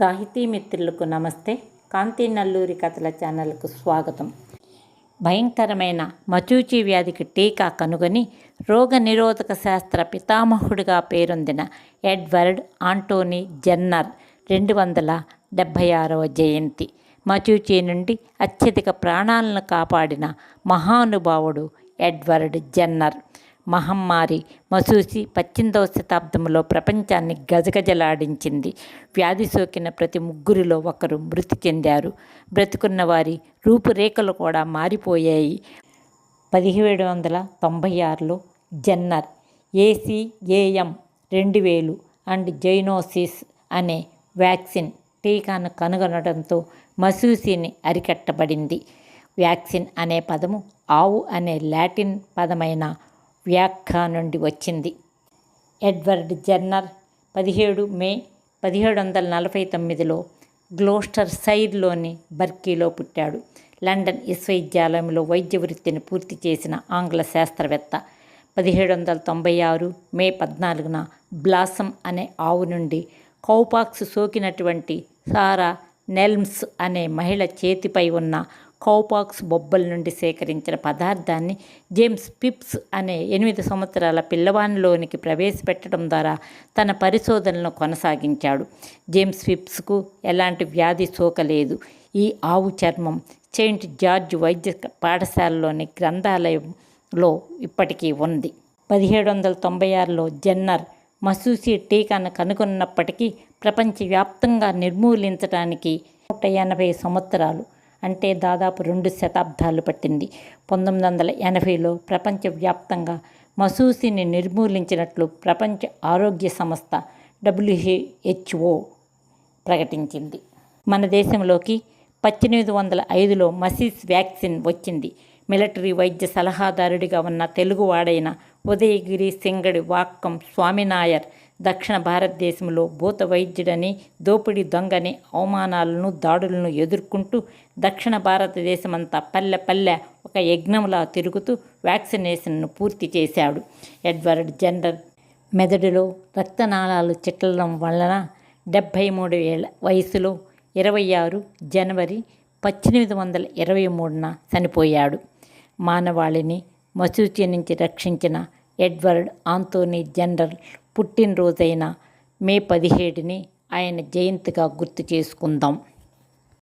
సాహితీ మిత్రులకు నమస్తే. కాంతి నల్లూరి కథల ఛానల్కు స్వాగతం. భయంకరమైన మచూచి వ్యాధికి టీకా కనుగొని రోగ నిరోధక శాస్త్ర పితామహుడిగా పేరొందిన ఎడ్వర్డ్ ఆంటోనీ జెన్నర్ రెండు వందల డెబ్భై ఆరవ జయంతి. మచూచి నుండి అత్యధిక ప్రాణాలను కాపాడిన మహానుభావుడు ఎడ్వర్డ్ జెన్నర్. మహమ్మారి మసూసి పద్దెనిమిదవ శతాబ్దంలో ప్రపంచాన్ని గజగజలాడించింది. వ్యాధి సోకిన ప్రతి ముగ్గురిలో ఒకరు మృతి చెందారు. బ్రతుకున్న వారి రూపురేఖలు కూడా మారిపోయాయి. పదిహేడు వందల తొంభై ఆరులో జెన్నర్ ఏసీఏఎం రెండు వేలు అండ్ జైనోసిస్ అనే వ్యాక్సిన్ టీకాను కనుగొనడంతో మసూసిని అరికట్టబడింది. వ్యాక్సిన్ అనే పదము ఆవు అనే లాటిన్ పదమైన వ్యాఖ్య నుండి వచ్చింది. ఎడ్వర్డ్ జర్నర్ పదిహేడు మే పదిహేడు వందల నలభై తొమ్మిదిలో గ్లోస్టర్ సైర్లోని బర్కీలో పుట్టాడు. లండన్ విశ్వవిద్యాలయంలో వైద్య వృత్తిని పూర్తి చేసిన ఆంగ్ల శాస్త్రవేత్త. పదిహేడు వందల తొంభై ఆరు మే పద్నాలుగున బ్లాసమ్ అనే ఆవు నుండి కౌపాక్స్ సోకినటువంటి సారా నెల్మ్స్ అనే మహిళ చేతిపై ఉన్న కౌపాక్స్ బొబ్బల నుండి సేకరించిన పదార్థాన్ని జేమ్స్ పిప్స్ అనే ఎనిమిది సంవత్సరాల పిల్లవానిలోనికి ప్రవేశపెట్టడం ద్వారా తన పరిశోధనలను కొనసాగించాడు. జేమ్స్ పిప్స్కు ఎలాంటి వ్యాధి సోకలేదు ఈ ఆవు చర్మం సెయింట్ జార్జ్ వైద్య పాఠశాలలోని గ్రంథాలయంలో ఇప్పటికీ ఉంది. పదిహేడు వందల తొంభై ఆరులో జెన్నర్ మసూసి టీకాను కనుగొన్నప్పటికీ ప్రపంచవ్యాప్తంగా నిర్మూలించడానికి నూట ఎనభై సంవత్సరాలు అంటే దాదాపు రెండు శతాబ్దాలు పట్టింది. పంతొమ్మిది వందల ఎనభైలో ప్రపంచవ్యాప్తంగా మసూసిని నిర్మూలించినట్లు ప్రపంచ ఆరోగ్య సంస్థ డబ్ల్యూహెచ్ఓ ప్రకటించింది. మన దేశంలోకి పద్దెనిమిది వందల ఐదులో మసీస్ వ్యాక్సిన్ వచ్చింది. మిలిటరీ వైద్య సలహాదారుడిగా ఉన్న తెలుగువాడైన ఉదయగిరి సింగడి వాక్కం స్వామినాయర్ దక్షిణ భారతదేశంలో భూత వైద్యుడని దోపిడీ దొంగని అవమానాలను దాడులను ఎదుర్కొంటూ దక్షిణ భారతదేశమంతా పల్లె పల్లె ఒక యజ్ఞంలా తిరుగుతూ వ్యాక్సినేషన్ను పూర్తి చేశాడు. ఎడ్వర్డ్ జెండర్ మెదడులో రక్తనాళాలు చిట్లడం వలన డెబ్భై మూడు ఏళ్ళ వయసులో ఇరవై ఆరు జనవరి పద్దెనిమిది వందల ఇరవై మూడున చనిపోయాడు. మానవాళిని మసూచి నుంచి రక్షించిన ఎడ్వర్డ్ ఆంతోనీ జనరల్ పుట్టినరోజైన మే పదిహేడుని ఆయన జయంతిగా గుర్తు చేసుకుందాం.